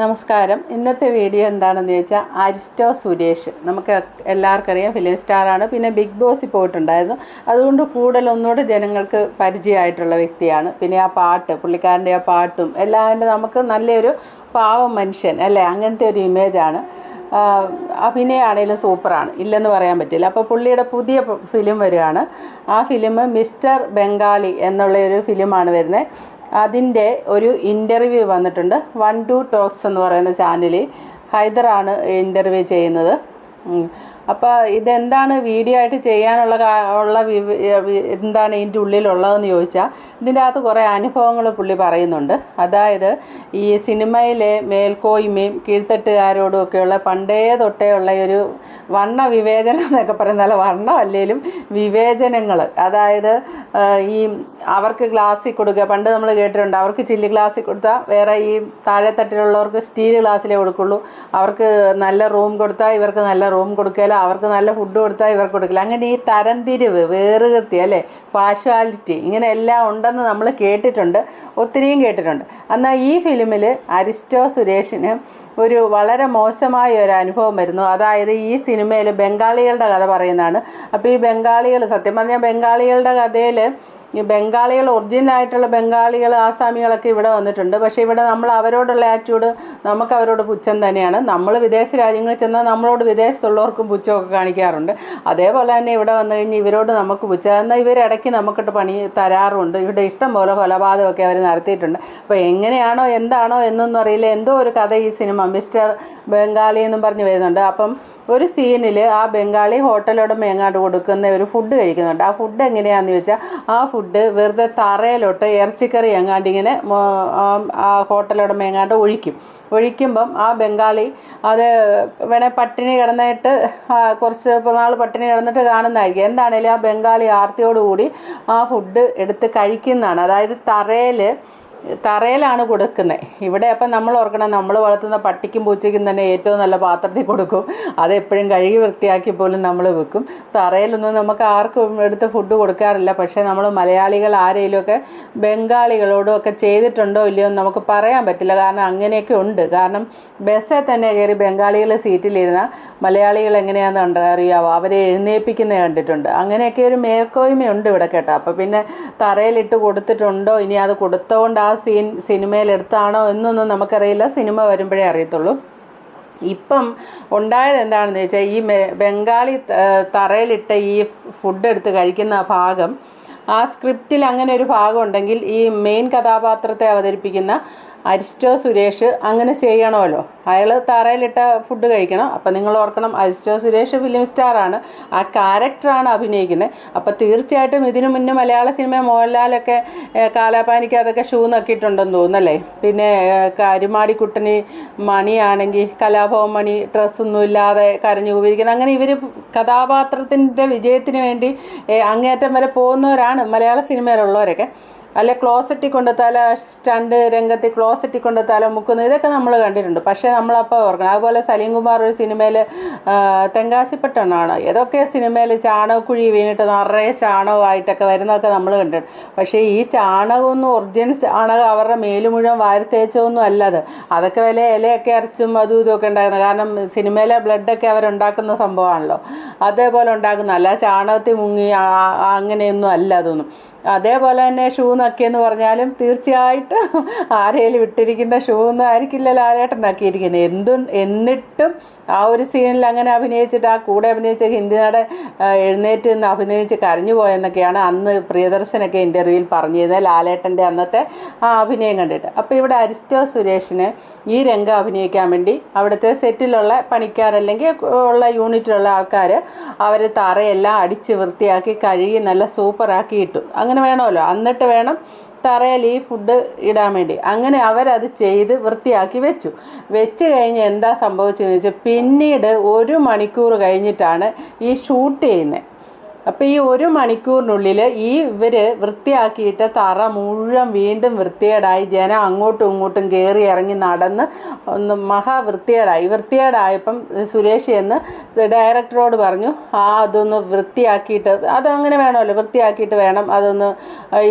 നമസ്കാരം. ഇന്നത്തെ വീഡിയോ എന്താണെന്ന് ചോദിച്ചാൽ അരിസ്റ്റോ സുരേഷ്. നമുക്ക് എല്ലാവർക്കും അറിയാം ഫിലിം സ്റ്റാറാണ്. പിന്നെ ബിഗ് ബോസിൽ പോയിട്ടുണ്ടായിരുന്നു അതുകൊണ്ട് കൂടുതൽ ഒന്നുകൂടെ ജനങ്ങൾക്ക് പരിചയമായിട്ടുള്ള വ്യക്തിയാണ്. പിന്നെ ആ പാട്ട് പുള്ളിക്കാരന്റെ ആ പാട്ടും എല്ലാം നമുക്ക് നല്ലൊരു പാവം മനുഷ്യൻ അല്ലേ? അങ്ങനത്തെ ഒരു ഇമേജാണ് അഭിനയാണേലും സൂപ്പറാണ്. ഇല്ലെന്ന് പറയാൻ പറ്റില്ല. അപ്പോൾ പുള്ളിയുടെ പുതിയ ഫിലിം വരികയാണ്. ആ ഫിലിം മിസ്റ്റർ ബംഗാളി എന്നുള്ള ഒരു ഫിലിമാണ് വരുന്നത്. അതിന്റെ ഒരു ഇന്റർവ്യൂ വന്നിട്ടുണ്ട് വൺ ടു ടോക്സ് എന്ന് പറയുന്ന ചാനലിൽ ഹൈദറാണ് ഇന്റർവ്യൂ ചെയ്യുന്നത്. അപ്പോൾ ഇതെന്താണ് വീഡിയോ ആയിട്ട് ചെയ്യാനുള്ള ഉള്ള എന്താണ് ഇതിന്റെ ഉള്ളിലുള്ളതെന്ന് ചോദിച്ചാൽ ഇതിന്റെ അകത്ത് കുറേ അനുഭവങ്ങൾ പുള്ളി പറയുന്നുണ്ട്. അതായത് ഈ സിനിമയിലെ മേൽക്കോയ്മയും കീഴ്ത്തട്ടുകാരോടും ഒക്കെയുള്ള പണ്ടേ തൊട്ടേ ഉള്ള ഒരു വർണ വിവേചനം എന്നൊക്കെ പറയുന്ന അല്ലെങ്കിലും വിവേചനങ്ങൾ അതായത് ഈ അവർക്ക് ഗ്ലാസ്സിൽ കൊടുക്കുക. പണ്ട് നമ്മൾ കേട്ടിട്ടുണ്ട് അവർക്ക് ചില്ലി ഗ്ലാസ്സിൽ കൊടുത്താൽ വേറെ ഈ താഴെത്തട്ടിലുള്ളവർക്ക് സ്റ്റീൽ ഗ്ലാസ്സിലേ കൊടുക്കുള്ളൂ. അവർക്ക് നല്ല റൂം കൊടുത്താൽ ഇവർക്ക് നല്ല റൂം കൊടുക്കില്ല അവർക്ക് നല്ല ഫുഡ് കൊടുത്താൽ ഇവർക്ക് കൊടുക്കില്ല. അങ്ങനെ ഈ തരംതിരിവ് വേറുകൃത്തി അല്ലേ? പാഷ്വാലിറ്റി ഇങ്ങനെ എല്ലാം ഉണ്ടെന്ന് നമ്മൾ കേട്ടിട്ടുണ്ട്. ഒത്തിരിയും കേട്ടിട്ടുണ്ട്. എന്നാൽ ഈ ഫിലിമിൽ അരിസ്റ്റോ സുരേഷിന് ഒരു വളരെ മോശമായ ഒരു അനുഭവം വരുന്നു. അതായത് ഈ സിനിമയിൽ ബംഗാളികളുടെ കഥ പറയുന്നതാണ്. അപ്പോൾ ഈ ബംഗാളികൾ സത്യം പറഞ്ഞാൽ ബംഗാളികളുടെ കഥയിൽ ബംഗാളികൾ ഒറിജിനലായിട്ടുള്ള ബംഗാളികൾ ആസാമികളൊക്കെ ഇവിടെ വന്നിട്ടുണ്ട്. പക്ഷേ ഇവിടെ നമ്മൾ അവരോടുള്ള ആറ്റിറ്റ്യൂഡ് നമുക്ക് അവരോട് പുച്ഛം തന്നെയാണ്. നമ്മൾ വിദേശ രാജ്യങ്ങളിൽ ചെന്നാൽ നമ്മളോട് വിദേശത്തുള്ളവർക്കും പുച്ഛമൊക്കെ കാണിക്കാറുണ്ട്. അതേപോലെ തന്നെ ഇവിടെ വന്നു കഴിഞ്ഞാൽ ഇവരോട് നമുക്ക് പുച്ഛം. എന്നാൽ ഇവരിടയ്ക്ക് നമുക്കിട്ട് പണി തരാറുണ്ട്. ഇവിടെ ഇഷ്ടം പോലെ കൊലപാതകമൊക്കെ അവർ നടത്തിയിട്ടുണ്ട്. അപ്പോൾ എങ്ങനെയാണോ എന്താണോ എന്നൊന്നും അറിയില്ല. എന്തോ ഒരു കഥ ഈ സിനിമ മിസ്റ്റർ ബംഗാളി എന്നും പറഞ്ഞ് വരുന്നുണ്ട്. അപ്പം ഒരു സീനിൽ ആ ബംഗാളി ഹോട്ടലോട് മേങ്ങാട്ട് കൊടുക്കുന്ന ഒരു ഫുഡ് കഴിക്കുന്നുണ്ട്. ആ ഫുഡ് എങ്ങനെയാണെന്ന് ചോദിച്ചാൽ ആ ഫുഡ് വെറുതെ തറയിലോട്ട് ഇറച്ചിക്കറി എങ്ങാണ്ട് ഇങ്ങനെ ആ ഹോട്ടലുടമ എങ്ങാണ്ട് ഒഴിക്കും. ഒഴിക്കുമ്പം ആ ബംഗാളി അത് വേണേൽ പട്ടിണി കിടന്നിട്ട് കുറച്ച് നാൾ പട്ടിണി കിടന്നിട്ട് കാണുന്നതായിരിക്കും. എന്താണേലും ആ ബംഗാളി ആർത്തിയോടുകൂടി ആ ഫുഡ് എടുത്ത് കഴിക്കുന്നതാണ്. അതായത് തറയിൽ തറയിലാണ് കൊടുക്കുന്നത്. ഇവിടെ അപ്പം നമ്മൾ ഓർക്കണം നമ്മൾ വളർത്തുന്ന പട്ടിക്കും പൂച്ചയ്ക്കും തന്നെ ഏറ്റവും നല്ല പാത്രത്തിൽ കൊടുക്കും. അത് എപ്പോഴും കഴുകി വൃത്തിയാക്കി പോലും നമ്മൾ വെക്കും. തറയിലൊന്നും നമുക്ക് ആർക്കും എടുത്ത് ഫുഡ് കൊടുക്കാറില്ല. പക്ഷേ നമ്മൾ മലയാളികൾ ആരെങ്കിലുമൊക്കെ ബംഗാളികളോടും ഒക്കെ ചെയ്തിട്ടുണ്ടോ ഇല്ലയോ എന്ന് നമുക്ക് പറയാൻ പറ്റില്ല. കാരണം അങ്ങനെയൊക്കെ ഉണ്ട്. കാരണം ബസ്സിൽ തന്നെ കയറി ബംഗാളികൾ സീറ്റിലിരുന്ന മലയാളികൾ എങ്ങനെയാണെന്ന് കണ്ട അറിയാവോ അവരെ എഴുന്നേൽപ്പിക്കുന്നത് കണ്ടിട്ടുണ്ട്. അങ്ങനെയൊക്കെ ഒരു മേൽക്കോയ്മയുണ്ട് ഇവിടെ കേട്ടോ. അപ്പോൾ പിന്നെ തറയിലിട്ട് കൊടുത്തിട്ടുണ്ടോ? ഇനി അത് കൊടുത്തോണ്ട് ആ സീൻ സിനിമയിൽ എടുത്താണോ എന്നൊന്നും നമുക്കറിയില്ല. സിനിമ വരുമ്പോഴേ അറിയത്തുള്ളൂ. ഇപ്പം ഉണ്ടായത് എന്താണെന്ന് വെച്ചാൽ ഈ ബംഗാളി തറയിലിട്ട ഈ ഫുഡ് എടുത്ത് കഴിക്കുന്ന ഭാഗം ആ സ്ക്രിപ്റ്റിൽ അങ്ങനെ ഒരു ഭാഗം ഉണ്ടെങ്കിൽ ഈ മെയിൻ കഥാപാത്രത്തെ അവതരിപ്പിക്കുന്ന അരിസ്റ്റോ സുരേഷ് അങ്ങനെ ചെയ്യണമല്ലോ. അയാൾ തറയിലിട്ട ഫുഡ് കഴിക്കണം. അപ്പം നിങ്ങൾ ഓർക്കണം അരിസ്റ്റോ സുരേഷ് ഫിലിം സ്റ്റാറാണ് ആ ക്യാരക്ടറാണ് അഭിനയിക്കുന്നത്. അപ്പോൾ തീർച്ചയായിട്ടും ഇതിനു മുന്നേ മലയാള സിനിമ മോഹൻലാലൊക്കെ കാലാപാനിക്ക് അതൊക്കെ ഷൂ നക്കിയിട്ടുണ്ടെന്ന് തോന്നുന്നല്ലേ? പിന്നെ കരുമാടിക്കുട്ടന് മണിയാണെങ്കിൽ കലാഭവൻ മണി ഡ്രസ്സൊന്നും ഇല്ലാതെ കരഞ്ഞു ഉപയോഗിക്കുന്നത് അങ്ങനെ ഇവർ കഥാപാത്രത്തിന്റെ വിജയത്തിന് വേണ്ടി അങ്ങേറ്റം വരെ പോകുന്നവരാണ് മലയാള സിനിമയിലുള്ളവരൊക്കെ അല്ലെ ക്ലോസറ്റിൽ കൊണ്ട് തല സ്റ്റണ്ട് രംഗത്ത് ക്ലോസറ്റിൽ കൊണ്ട് തല മുക്കുന്നത് ഇതൊക്കെ നമ്മൾ കണ്ടിട്ടുണ്ട്. പക്ഷേ നമ്മളപ്പോൾ ഓർക്കണം. അതുപോലെ സലീം കുമാർ ഒരു സിനിമയിൽ തെങ്കാശിപ്പെട്ടെണ്ണാണ് ഏതൊക്കെ സിനിമയിൽ ചാണകക്കുഴി വീണിട്ട് നിറയെ ചാണകമായിട്ടൊക്കെ വരുന്നതൊക്കെ നമ്മൾ കണ്ടിട്ടുണ്ട്. പക്ഷേ ഈ ചാണകമൊന്നും ഒറിജിനൽ ചാണകം അവരുടെ മേൽ മുഴുവൻ വാരത്തേച്ചൊന്നും അല്ലത്. അതൊക്കെ വില ഇലയൊക്കെ അരച്ചും അതും ഇതുമൊക്കെ ഉണ്ടായിരുന്നു. കാരണം സിനിമയിലെ ബ്ലഡൊക്കെ അവരുണ്ടാക്കുന്ന സംഭവമാണല്ലോ. അതേപോലെ ഉണ്ടാക്കുന്ന. അല്ല ചാണകത്തിൽ മുങ്ങി അങ്ങനെയൊന്നും അല്ല അതൊന്നും. അതേപോലെ തന്നെ ഷൂ നക്കിയെന്ന് പറഞ്ഞാലും തീർച്ചയായിട്ടും ആരേലും ഇട്ടിരിക്കുന്ന ഷൂ ഒന്നും ആയിരിക്കില്ല ലാലേട്ടൻ നക്കിയിരിക്കുന്നത്. എന്തും എന്നിട്ടും ആ ഒരു സീനിൽ അങ്ങനെ അഭിനയിച്ചിട്ട് ആ കൂടെ അഭിനയിച്ച ഹിന്ദി നടൻ എഴുന്നേറ്റ് നിന്ന് അഭിനയിച്ച് കരഞ്ഞു പോയെന്നൊക്കെയാണ് അന്ന് പ്രിയദർശനൊക്കെ ഇന്റർവ്യൂവിൽ പറഞ്ഞിരുന്നത് ലാലേട്ടന്റെ അന്നത്തെ ആ അഭിനയം കണ്ടിട്ട്. അപ്പോൾ ഇവിടെ അരിസ്റ്റോ സുരേഷിന് ഈ രംഗം അഭിനയിക്കാൻ വേണ്ടി അവിടുത്തെ സെറ്റിലുള്ള പണിക്കാരല്ലെങ്കിൽ ഉള്ള യൂണിറ്റിലുള്ള ആൾക്കാർ അവർ തറയെല്ലാം അടിച്ച് വൃത്തിയാക്കി കഴുകി നല്ല സൂപ്പറാക്കി ഇട്ടു. അങ്ങനെ വേണമല്ലോ. എന്നിട്ട് വേണം തറയിൽ ഈ ഫുഡ് ഇടാൻ വേണ്ടി. അങ്ങനെ അവരത് ചെയ്ത് വൃത്തിയാക്കി വെച്ചു. വെച്ച് കഴിഞ്ഞ് എന്താ സംഭവിച്ചതെന്ന് വെച്ചാൽ പിന്നീട് ഒരു മണിക്കൂർ കഴിഞ്ഞിട്ടാണ് ഈ ഷൂട്ട് ചെയ്യുന്നത് അപ്പോൾ ഈ ഒരു മണിക്കൂറിനുള്ളിൽ ഈ ഇവർ വൃത്തിയാക്കിയിട്ട് തറ മുഴുവൻ വീണ്ടും വൃത്തികേടായി ജനം അങ്ങോട്ടും ഇങ്ങോട്ടും കയറി ഇറങ്ങി നടന്ന് ഒന്ന് മഹാ വൃത്തികേടായി. വൃത്തികേടായപ്പം സുരേഷ് എന്ന് ഡയറക്ടറോട് പറഞ്ഞു ആ അതൊന്ന് വൃത്തിയാക്കിയിട്ട് അതങ്ങനെ വേണമല്ലോ വൃത്തിയാക്കിയിട്ട് വേണം അതൊന്ന്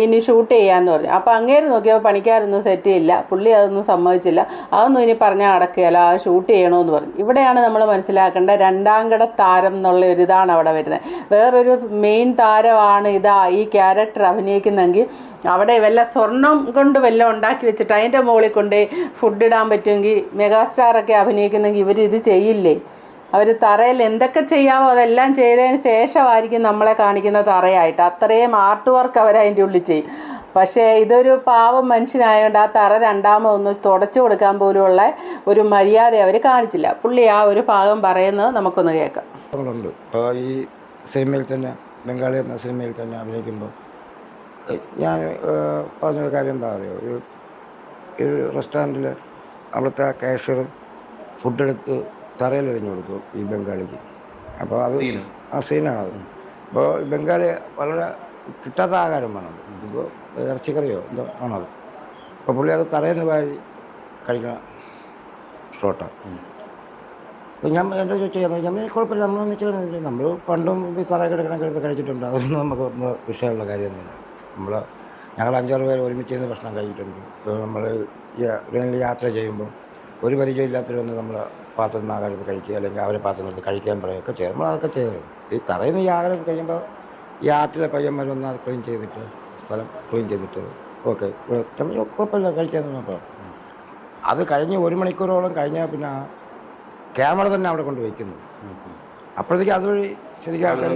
ഇനി ഷൂട്ട് ചെയ്യാമെന്ന് പറഞ്ഞു. അപ്പോൾ അങ്ങേര് നോക്കിയപ്പോൾ പണിക്കാരൊന്നും സെറ്റ് ചെയ്യില്ല. പുള്ളി അതൊന്നും സമ്മതിച്ചില്ല. അതൊന്നും ഇനി പറഞ്ഞാൽ അടക്കുകയല്ല ആ ഷൂട്ട് ചെയ്യണമെന്ന് പറഞ്ഞു. ഇവിടെയാണ് നമ്മൾ മനസ്സിലാക്കേണ്ട രണ്ടാം കട താരം എന്നുള്ള ഒരു ഇതാണ് അവിടെ വരുന്നത്. വേറൊരു മെയിൻ താരമാണ് ഇതാ ഈ ക്യാരക്ടർ അഭിനയിക്കുന്നെങ്കിൽ അവിടെ വല്ല സ്വർണം കൊണ്ട് വല്ല ഉണ്ടാക്കി വെച്ചിട്ട് അതിന്റെ മുകളിൽ കൊണ്ട് ഫുഡ് ഇടാൻ പറ്റുമെങ്കിൽ മെഗാസ്റ്റാറൊക്കെ അഭിനയിക്കുന്നെങ്കിൽ ഇവർ ഇത് ചെയ്യില്ലേ? അവർ തറയിൽ എന്തൊക്കെ ചെയ്യാമോ അതെല്ലാം ചെയ്തതിന് ശേഷമായിരിക്കും നമ്മളെ കാണിക്കുന്ന തറയായിട്ട്. അത്രയും ആർട്ട് വർക്ക് അവർ അതിന്റെ ഉള്ളിൽ ചെയ്യും. പക്ഷേ ഇതൊരു പാവം മനുഷ്യനായതുകൊണ്ട് ആ തറ രണ്ടാമതൊന്ന് തുടച്ചു കൊടുക്കാൻ പോലുമുള്ള ഒരു മര്യാദ അവർ കാണിച്ചില്ല. പുള്ളി ആ ഒരു ഭാഗം പറയുന്നത് നമുക്കൊന്ന് കേൾക്കാം. ഈ സിനിമയിൽ തന്നെ ബംഗാളി എന്ന സിനിമയിൽ തന്നെ അഭിനയിക്കുമ്പോൾ ഞാൻ പറഞ്ഞൊരു പറഞ്ഞ കാര്യം എന്താ പറയുക ഒരു ഒരു റെസ്റ്റോറന്റിൽ അവിടുത്തെ കാഷ്യർ ഫുഡ് എടുത്ത് തറയിൽ എറിഞ്ഞു കൊടുക്കും ഈ ബംഗാളിക്ക്. അപ്പോൾ അത് ആ സീനാണത് അപ്പോൾ ഈ ബംഗാളി വളരെ കിട്ടാത്ത ആഹാരം വേണം ഇപ്പോൾ ഇറച്ചിക്കറിയോ എന്തോ ആണത്. അപ്പോൾ പുള്ളി അത് തറയിൽ നിന്ന് വാരി കഴിക്കുന്ന ഷോട്ടാണ് അപ്പോൾ ഞാൻ എന്റെ ചോദിച്ചു ഞാൻ കുഴപ്പമില്ല നമ്മളൊന്നും ചെയ്യണമെന്നില്ല നമ്മൾ പണ്ടും സാറായി തറ കിടക്കണം കിടത്ത് കഴിച്ചിട്ടുണ്ട്. അതൊന്നും നമുക്ക് വിഷയമുള്ള കാര്യമൊന്നുമില്ല. നമ്മൾ ഞങ്ങൾ അഞ്ചാറ് പേര് ഒരുമിച്ച് നിന്ന് ഭക്ഷണം കഴിച്ചിട്ടുണ്ട്. നമ്മൾ യാത്ര ചെയ്യുമ്പോൾ ഒരു പരിചയമില്ലാത്തവർ വന്ന് നമ്മൾ പാത്രം നിന്ന് ആകാരത്ത് കഴിക്കുക അല്ലെങ്കിൽ അവരെ പാത്രം എടുത്ത് കഴിക്കാൻ പറയുകയൊക്കെ ചെയ്യും. നമ്മൾ അതൊക്കെ ചെയ്തു ഈ തറയിൽ നിന്ന് ഈ കഴിയുമ്പോൾ ഈ ആറ്റിലെ പയ്യന്മാർ വന്ന് അത് ക്ലീൻ ചെയ്തിട്ട് സ്ഥലം ക്ലീൻ ചെയ്തിട്ട് ഓക്കെ. നമ്മൾ കുഴപ്പമില്ല കഴിക്കാൻ അപ്പോൾ അത് കഴിഞ്ഞ് ഒരു മണിക്കൂറോളം കഴിഞ്ഞാൽ പിന്നെ ക്യാമറ തന്നെ അവിടെ കൊണ്ട് വയ്ക്കുന്നു. അപ്പോഴത്തേക്ക് അതുവഴി ശരിക്കും ആൾക്കാർ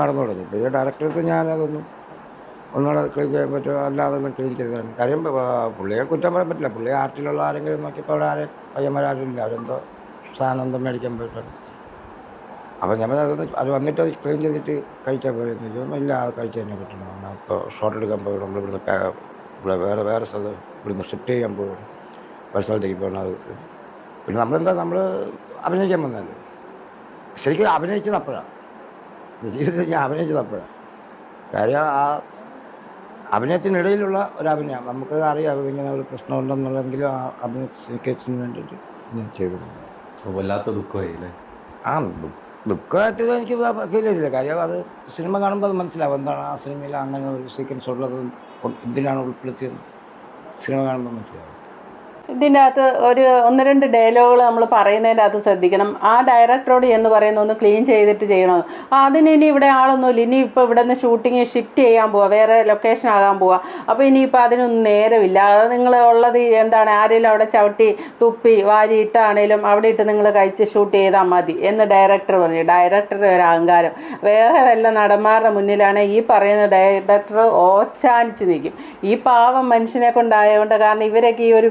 നടന്നു തുടങ്ങി. ഇപ്പോൾ ഈ ഡയറക്ടറടുത്ത് ഞാനതൊന്നും ഒന്നുകൂടെ ക്ലീൻ ചെയ്യാൻ പറ്റുമോ? അല്ലാതെ ഒന്നും ക്ലീൻ ചെയ്തതാണ്. കാര്യം പുള്ളിയെ കുറ്റം പറയാൻ പറ്റില്ല. പുള്ളിയെ ആർട്ടിലുള്ള ആരെങ്കിലും നോക്കിയപ്പോൾ അവിടെ ആരെ പയ്യന്മാരും ഇല്ല അവരെന്തോ സാധനം എന്തോ മേടിക്കാൻ പോയിട്ടാണ് അപ്പോൾ ഞാൻ അത് വന്നിട്ട് ക്ലീൻ ചെയ്തിട്ട് കഴിക്കാൻ പോയിരുന്നു. ചോദിച്ചു ഇല്ല അത് കഴിക്കാൻ തന്നെ പറ്റുന്നു അപ്പോൾ ഷോട്ട് എടുക്കാൻ പോയി നമ്മൾ ഇവിടുന്ന് ഇവിടെ വേറെ വേറെ സ്ഥലം ഇവിടുന്ന് ഷിഫ്റ്റ് ചെയ്യാൻ പോകും വേറെ സ്ഥലത്തേക്ക് പോകണം. അത് പിന്നെ നമ്മളെന്താ നമ്മൾ അഭിനയിക്കാൻ വന്നത് ശരിക്കും അഭിനയിച്ചത് അപ്പോഴാണ് ജീവിതത്തിൽ ഞാൻ അഭിനയിച്ചത് അപ്പോഴാണ് കാര്യം ആ അഭിനയത്തിനിടയിലുള്ള ഒരു അഭിനയം നമുക്ക് അറിയാം ഇങ്ങനെ ഒരു പ്രശ്നമുണ്ടെന്നുള്ളതെങ്കിലും ആ അഭിനയത്തിന് വേണ്ടിയിട്ട് ഞാൻ ചെയ്തിട്ടുണ്ട്. വല്ലാത്ത ദുഃഖമായി അല്ലേ ആ ദുഃഖമായിട്ട് എനിക്ക് ഫീൽ ചെയ്തില്ല. കാര്യം അത് സിനിമ കാണുമ്പോൾ അത് മനസ്സിലാവും. എന്താണ് ആ സിനിമയിൽ അങ്ങനെ ഒരു സീക്വൻസ് ഉള്ളത്? എന്തിനാണ് ഉൾപ്പെടുത്തിയത്. സിനിമ കാണുമ്പോൾ മനസ്സിലാവും. ഇതിന്റെ അകത്ത് ഒരു ഒന്ന് രണ്ട് ഡയലോഗുകൾ നമ്മൾ പറയുന്നതിന്റെ അകത്ത് ശ്രദ്ധിക്കണം. ആ ഡയറക്ടറോട് എന്ന് പറയുന്ന ഒന്ന് ക്ലീൻ ചെയ്തിട്ട് ചെയ്യണം? അതിന് ഇനി ഇവിടെ ആളൊന്നുമില്ല. ഇനി ഇപ്പോൾ ഇവിടെ നിന്ന് ഷൂട്ടിങ് ഷിഫ്റ്റ് ചെയ്യാൻ പോവാ. വേറെ ലൊക്കേഷൻ ആകാൻ പോവാ. അപ്പോൾ ഇനിയിപ്പോൾ അതിനൊന്നും നേരമില്ല. അത് നിങ്ങൾ ഉള്ളത് എന്താണ് ആരെങ്കിലും അവിടെ ചവിട്ടി തുപ്പി വാരി ഇട്ടാണേലും അവിടെ ഇട്ട് നിങ്ങൾ കഴിച്ച് ഷൂട്ട് ചെയ്താൽ മതി എന്ന് ഡയറക്ടർ പറഞ്ഞു. ഡയറക്ടറുടെ ഒരു അഹങ്കാരം. വേറെ വല്ല നടന്മാരുടെ മുന്നിലാണ് ഈ പറയുന്ന ഡയറക്ടർ ഓച്ചാനിച്ച് നിൽക്കും ഈ പാവം മനുഷ്യനെ കൊണ്ടായതുകൊണ്ട് കാരണം ഇവരൊക്കെ ഈ ഒരു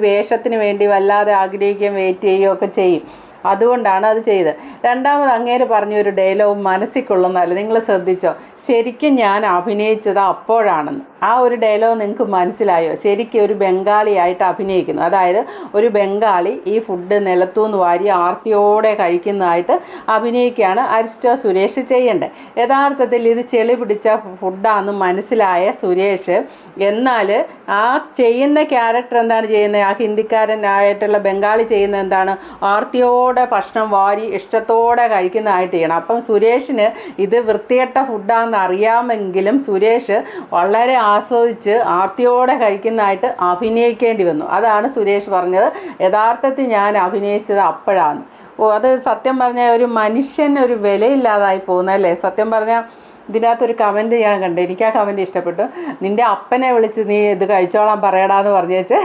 വേഷത്തിന് വേണ്ടി വല്ലാതെ ആഗ്രഹിക്കുകയും വെയിറ്റ് ചെയ്യുകയും ഒക്കെ ചെയ്യും. അതുകൊണ്ടാണ് അത് ചെയ്തത്. രണ്ടാമത് അങ്ങേര് പറഞ്ഞ ഒരു ഡയലോഗ് മനസ്സിൽ കൊള്ളുന്നതല്ല നിങ്ങൾ ശ്രദ്ധിച്ചോ? ശരിക്കും ഞാൻ അഭിനയിച്ചത് അപ്പോഴാണെന്ന്. ആ ഒരു ഡയലോഗ് നിങ്ങൾക്ക് മനസ്സിലായോ? ശരിക്കും ഒരു ബംഗാളിയായിട്ട് അഭിനയിക്കുന്നു. അതായത് ഒരു ബംഗാളി ഈ ഫുഡ് നിലത്തുനിന്ന് വാരി ആർത്തിയോടെ കഴിക്കുന്നതായിട്ട് അഭിനയിക്കുകയാണ് അരിസ്റ്റോ സുരേഷ് ചെയ്യേണ്ടത്. യഥാർത്ഥത്തിൽ ഇത് ചെളി പിടിച്ച ഫുഡാണെന്ന് മനസ്സിലായ സുരേഷ് എന്നാൽ ആ ചെയ്യുന്ന ക്യാരക്ടർ എന്താണ് ചെയ്യുന്നത്? ആ ഹിന്ദിക്കാരനായിട്ടുള്ള ബംഗാളി ചെയ്യുന്നത് എന്താണ്? ആർത്തിയോടെ ഭക്ഷണം വാരി ഇഷ്ടത്തോടെ കഴിക്കുന്നതായിട്ട് ചെയ്യണം. അപ്പം സുരേഷിന് ഇത് വൃത്തികെട്ട ഫുഡാണെന്ന് അറിയാമെങ്കിലും സുരേഷ് വളരെ ആസ്വദിച്ച് ആർത്തിയോടെ കഴിക്കുന്നതായിട്ട് അഭിനയിക്കേണ്ടി വന്നു. അതാണ് സുരേഷ് പറഞ്ഞത്. യഥാർത്ഥത്തിൽ ഞാൻ അഭിനയിച്ചത് അപ്പോഴാണ്. ഓ അത് സത്യം പറഞ്ഞാൽ ഒരു മനുഷ്യന് ഒരു വിലയില്ലാതായി പോകുന്നല്ലേ സത്യം പറഞ്ഞാൽ ഇതിനകത്തൊരു കമന്റ് ഞാൻ കണ്ടു. എനിക്ക് ആ കമന്റ് ഇഷ്ടപ്പെട്ടു. നിന്റെ അപ്പനെ വിളിച്ച് നീ ഇത് കഴിച്ചോളാൻ പറയടാന്ന് പറഞ്ഞേച്ച്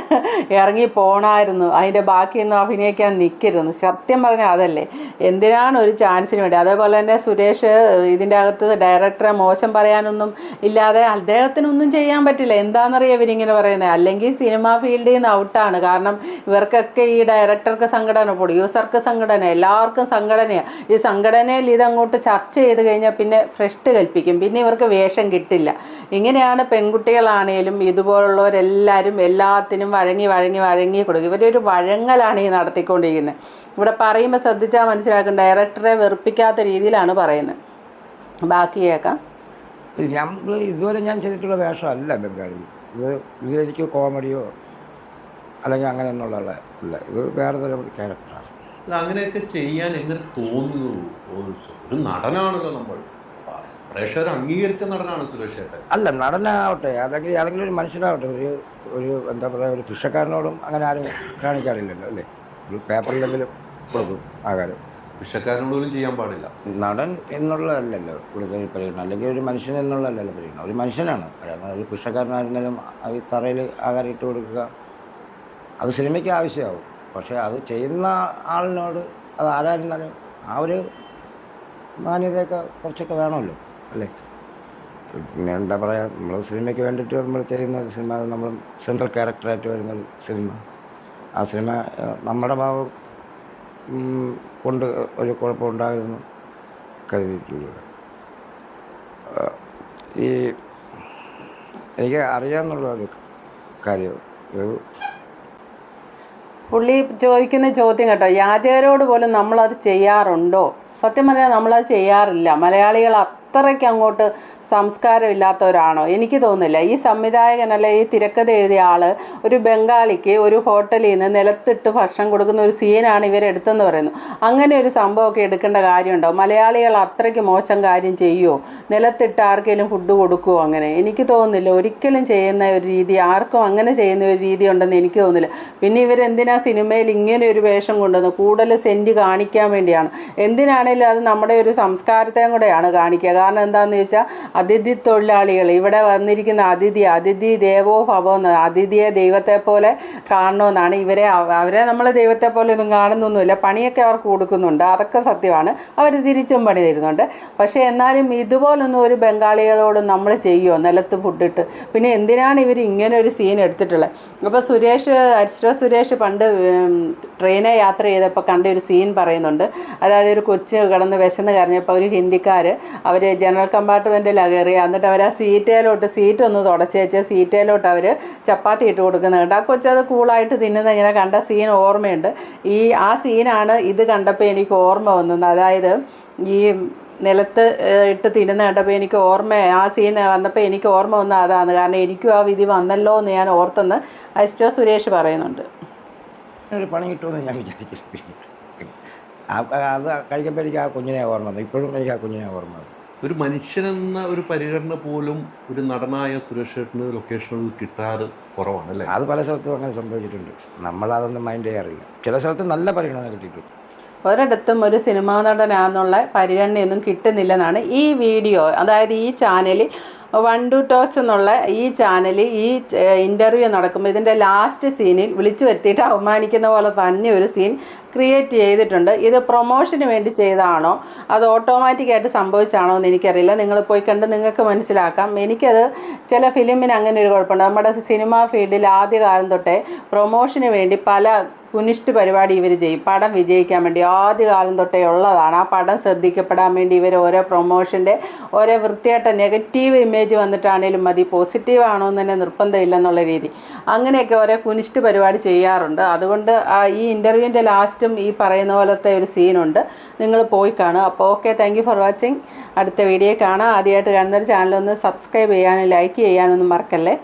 ഇറങ്ങി പോണായിരുന്നു. അതിന്റെ ബാക്കിയൊന്നും അഭിനയിക്കാൻ നിൽക്കരുന്നു സത്യം പറഞ്ഞാൽ അതല്ലേ. എന്തിനാണ് ഒരു ചാൻസിന് വേണ്ടി? അതേപോലെ തന്നെ സുരേഷ് ഇതിന്റെ അകത്ത് ഡയറക്ടറെ മോശം പറയാനൊന്നും ഇല്ലാതെ അദ്ദേഹത്തിനൊന്നും ചെയ്യാൻ പറ്റില്ല. എന്താണെന്നറിയാം ഇവരിങ്ങനെ പറയുന്നത് അല്ലെങ്കിൽ സിനിമാ ഫീൽഡിൽ നിന്ന് ഔട്ടാണ് കാരണം ഇവർക്കൊക്കെ ഈ ഡയറക്ടർക്ക് സംഘടന പ്രൊഡ്യൂസർക്ക് സംഘടന. എല്ലാവർക്കും സംഘടനയാണ് ഈ സംഘടനയിൽ ഇതങ്ങോട്ട് ചർച്ച ചെയ്ത് കഴിഞ്ഞാൽ പിന്നെ ഫ്രഷ് കൽപ്പിക്കും പിന്നെ ഇവർക്ക് വേഷം കിട്ടില്ല. ഇങ്ങനെയാണ് പെൺകുട്ടികളാണേലും ഇതുപോലുള്ളവരെല്ലാവരും എല്ലാത്തിനും വഴങ്ങി വഴങ്ങി വഴങ്ങി കൊടുക്കും. ഇവരൊരു വഴങ്ങലാണ് ഈ നടത്തിക്കൊണ്ടിരിക്കുന്നത്. ഇവിടെ പറയുമ്പോൾ ശ്രദ്ധിച്ചാൽ മനസ്സിലാക്കും. ഡയറക്ടറെ വെറുപ്പിക്കാത്ത രീതിയിലാണ് പറയുന്നത്. ബാക്കി കേൾക്കാം നമ്മൾ ഇതുവരെ ഞാൻ ചെയ്തിട്ടുള്ള വേഷമല്ല ബംഗാളി. ഇത് ഇതിലെനിക്ക് കോമഡിയോ അല്ലെങ്കിൽ അങ്ങനെ എന്നുള്ള അല്ല ഇത് വേറെ തരം ക്യാരക്ടറാണ് അങ്ങനെയൊക്കെ ചെയ്യാൻ എങ്ങനെ തോന്നുന്നു? ഒരു- നടനാണല്ലോ നമ്മൾ. പ്രേക്ഷകർ അംഗീകരിച്ച നടനാണ് സുരേഷ് അല്ല നടനാവട്ടെ അല്ലെങ്കിൽ ഏതെങ്കിലും ഒരു മനുഷ്യനാവട്ടെ ഒരു ഒരു എന്താ പറയുക ഒരു ഭിക്ഷക്കാരനോടും അങ്ങനെ ആരും കാണിക്കാറില്ലല്ലോ അല്ലേ? ഒരു പേപ്പറിലെങ്കിലും കൊടുക്കും ആകാരം ഭിക്ഷക്കാരനോട് ചെയ്യാൻ പാടില്ല. നടൻ എന്നുള്ളതല്ലല്ലോ കൂടുതൽ പറയുന്നത്. അല്ലെങ്കിൽ ഒരു മനുഷ്യൻ എന്നുള്ളതല്ലല്ലോ പറയുന്നത്. ഒരു മനുഷ്യനാണ്. കാരണം ഒരു ഭിക്ഷക്കാരനായിരുന്നാലും അത് ഈ തറയിൽ ആഹാരം ഇട്ട് കൊടുക്കുക അത് സിനിമയ്ക്ക് ആവശ്യമാവും. പക്ഷേ അത് ചെയ്യുന്ന ആളിനോട് അത് ആരായിരുന്നാലും ആ ഒരു മാന്യതയൊക്കെ കുറച്ചൊക്കെ വേണമല്ലോ. അല്ലേ? പിന്നെ എന്താ പറയുക നമ്മൾ സിനിമയ്ക്ക് വേണ്ടിയിട്ട് നമ്മൾ ചെയ്യുന്ന ഒരു സിനിമ അത് നമ്മൾ സെൻട്രൽ ക്യാരക്ടറായിട്ട് വരുന്ന ഒരു സിനിമ. ആ സിനിമ നമ്മുടെ ഭാവം കൊണ്ട് ഒരു കുഴപ്പമുണ്ടായിരുന്നു കരുതിയിട്ടുള്ളത് ഈ എനിക്ക് അറിയാമെന്നുള്ള ഒരു കാര്യം. പുള്ളി ചോദിക്കുന്ന ചോദ്യം കേട്ടോ യാചകരോട് പോലും നമ്മളത് ചെയ്യാറുണ്ടോ? സത്യം പറഞ്ഞാൽ നമ്മളത് ചെയ്യാറില്ല. മലയാളികൾ അത്രയ്ക്ക് അങ്ങോട്ട് സംസ്കാരമില്ലാത്തവരാണോ? എനിക്ക് തോന്നുന്നില്ല. ഈ സംവിധായകനല്ല ഈ തിരക്കഥ എഴുതിയ ആൾ ഒരു ബംഗാളിക്ക് ഒരു ഹോട്ടലിൽ നിന്ന് നിലത്തിട്ട് ഭക്ഷണം കൊടുക്കുന്ന ഒരു സീനാണ് ഇവരെടുത്തെന്ന് പറയുന്നു. അങ്ങനെ ഒരു സംഭവമൊക്കെ എടുക്കേണ്ട കാര്യമുണ്ടോ? മലയാളികൾ അത്രയ്ക്ക് മോശം കാര്യം ചെയ്യുമോ നിലത്തിട്ട് ആർക്കെങ്കിലും ഫുഡ് കൊടുക്കുമോ അങ്ങനെ? എനിക്ക് തോന്നുന്നില്ല. ഒരിക്കലും ചെയ്യുന്ന ഒരു രീതി ആർക്കും അങ്ങനെ ചെയ്യുന്ന ഒരു രീതി ഉണ്ടെന്ന് എനിക്ക് തോന്നുന്നില്ല. പിന്നെ ഇവരെന്തിനാ സിനിമയിൽ ഇങ്ങനെ ഒരു വേഷം കൊണ്ടുവന്നു കൂടുതൽ സെന്റ് കാണിക്കാൻ വേണ്ടിയാണ്? എന്തിനാണേലും അത് നമ്മുടെ ഒരു സംസ്കാരത്തെയും കൂടെയാണ് കാണിക്കുക. കാരണം എന്താണെന്ന് ചോദിച്ചാൽ അതിഥി തൊഴിലാളികൾ ഇവിടെ വന്നിരിക്കുന്ന അതിഥി അതിഥി ദേവോ ഭവോ എന്ന് അതിഥിയെ ദൈവത്തെ പോലെ കാണണമെന്നാണ് ഇവരെ അവരെ നമ്മൾ ദൈവത്തെ പോലെ ഒന്നും കാണുന്നൊന്നുമില്ല. പണിയൊക്കെ അവർക്ക് കൊടുക്കുന്നുണ്ട്. അതൊക്കെ സത്യമാണ്. അവർ തിരിച്ചും പണി തരുന്നുണ്ട്. പക്ഷേ എന്നാലും ഇതുപോലൊന്നും ഒരു ബംഗാളികളോടും നമ്മൾ ചെയ്യുമോ നിലത്ത് ഫുഡിട്ട്. പിന്നെ എന്തിനാണ് ഇവർ ഇങ്ങനെ ഒരു സീൻ എടുത്തിട്ടുള്ളത് അപ്പോൾ സുരേഷ് അരിസ്റ്റോ സുരേഷ് പണ്ട് ട്രെയിനെ യാത്ര ചെയ്തപ്പോൾ കണ്ട ഒരു സീൻ പറയുന്നുണ്ട്. അതായത് ഒരു കൊച്ച് കിടന്ന് വിശന്ന് കരഞ്ഞപ്പോൾ ഒരു ഹിന്ദിക്കാർ അവർ ജനറൽ കമ്പാർട്ട്മെന്റിലാണ് കയറി എന്നിട്ട് അവർ ആ സീറ്റയിലോട്ട് സീറ്റ് ഒന്ന് തുടച്ച് വെച്ച് സീറ്റയിലോട്ട് അവർ ചപ്പാത്തി ഇട്ട് കൊടുക്കുന്നത് കണ്ട് ആ കൊച്ചത് കൂളായിട്ട് തിന്നുന്ന ഇങ്ങനെ കണ്ട സീൻ ഓർമ്മയുണ്ട്. ഈ ആ സീനാണ് ഇത് കണ്ടപ്പോൾ എനിക്ക് ഓർമ്മ വന്നത്. അതായത് ഈ നിലത്ത് ഇട്ട് തിന്നുന്ന കണ്ടപ്പോൾ എനിക്ക് ഓർമ്മ ആ സീൻ വന്നപ്പോൾ എനിക്ക് ഓർമ്മ വന്ന അതാണ്. കാരണം എനിക്കും ആ വിധി വന്നല്ലോ എന്ന് ഞാൻ ഓർത്തെന്ന് അശ്വ സുരേഷ് പറയുന്നുണ്ട്. ഒരു പണി കിട്ടുമെന്ന് ഞാൻ വിചാരിച്ചു അത് കഴിക്കുമ്പോൾ എനിക്ക് ആ കുഞ്ഞിനെ ഓർമ്മ വന്നു. ഇപ്പോഴും എനിക്ക് ആ കുഞ്ഞിനെ ഓർമ്മ ഒരു മനുഷ്യനെന്ന ഒരു പരിഗണന പോലും ഒരു നടനായ സുരേഷ് ചേട്ടന് ലൊക്കേഷനിൽ കിട്ടാറ് കുറവാണ് അല്ലേ? അത് പല സ്ഥലത്തും അങ്ങനെ സംഭവിച്ചിട്ടുണ്ട്. നമ്മളതൊന്നും മൈൻഡ് ചെയ്യാറില്ല. ചില സ്ഥലത്ത് നല്ല പരിഗണന കിട്ടിയിട്ടുണ്ട്. ഒരിടത്തും ഒരു സിനിമാ നടനാന്നുള്ള പരിഗണനയൊന്നും കിട്ടുന്നില്ലെന്നാണ് ഈ വീഡിയോ. അതായത് ഈ ചാനലിൽ വൺ ടു ടോക്സ് എന്നുള്ള ഈ ചാനലിൽ ഈ ഇന്റർവ്യൂ നടക്കുമ്പോൾ ഇതിന്റെ ലാസ്റ്റ് സീനിൽ വിളിച്ചു വരുത്തിയിട്ട് അവമാനിക്കുന്ന പോലെ തന്നെ ഒരു സീൻ ക്രിയേറ്റ് ചെയ്തിട്ടുണ്ട്. ഇത് പ്രൊമോഷന് വേണ്ടി ചെയ്താണോ അത് ഓട്ടോമാറ്റിക്കായിട്ട് സംഭവിച്ചാണോ എന്ന് എനിക്കറിയില്ല. നിങ്ങൾ പോയി കണ്ട് നിങ്ങൾക്ക് മനസ്സിലാക്കാം. എനിക്കത് ചില ഫിലിമിന് അങ്ങനെ ഒരു കുഴപ്പമുണ്ട്. നമ്മുടെ സിനിമാ ഫീൽഡിൽ ആദ്യകാലം തൊട്ടേ പ്രൊമോഷന് വേണ്ടി പല കുനിഷ്ട് പരിപാടി ഇവർ ചെയ്യും. പടം വിജയിക്കാൻ വേണ്ടി ആദ്യകാലം തൊട്ടേ ഉള്ളതാണ്. ആ പടം ശ്രദ്ധിക്കപ്പെടാൻ വേണ്ടി ഇവർ ഓരോ പ്രൊമോഷന്റെ ഓരോ വൃത്തിയായിട്ട നെഗറ്റീവ് ഇമേജ് വന്നിട്ടാണേലും മതി. പോസിറ്റീവ് ആണോ എന്ന് തന്നെ നിർബന്ധമില്ലെന്നുള്ള രീതി. അങ്ങനെയൊക്കെ ഓരോ കുനിഷ്ട് പരിപാടി ചെയ്യാറുണ്ട്. അതുകൊണ്ട് ഈ ഇന്റർവ്യൂവിന്റെ ലാസ്റ്റും ഈ പറയുന്ന പോലത്തെ ഒരു സീനുണ്ട് നിങ്ങൾ പോയി കാണുക. അപ്പോൾ ഓക്കെ താങ്ക് ഫോർ വാച്ചിങ് അടുത്ത വീഡിയോ കാണാം. ആദ്യമായിട്ട് കാണുന്ന ഒരു ചാനലൊന്ന് സബ്സ്ക്രൈബ് ചെയ്യാനും ലൈക്ക് ചെയ്യാനൊന്നും മറക്കല്ലേ?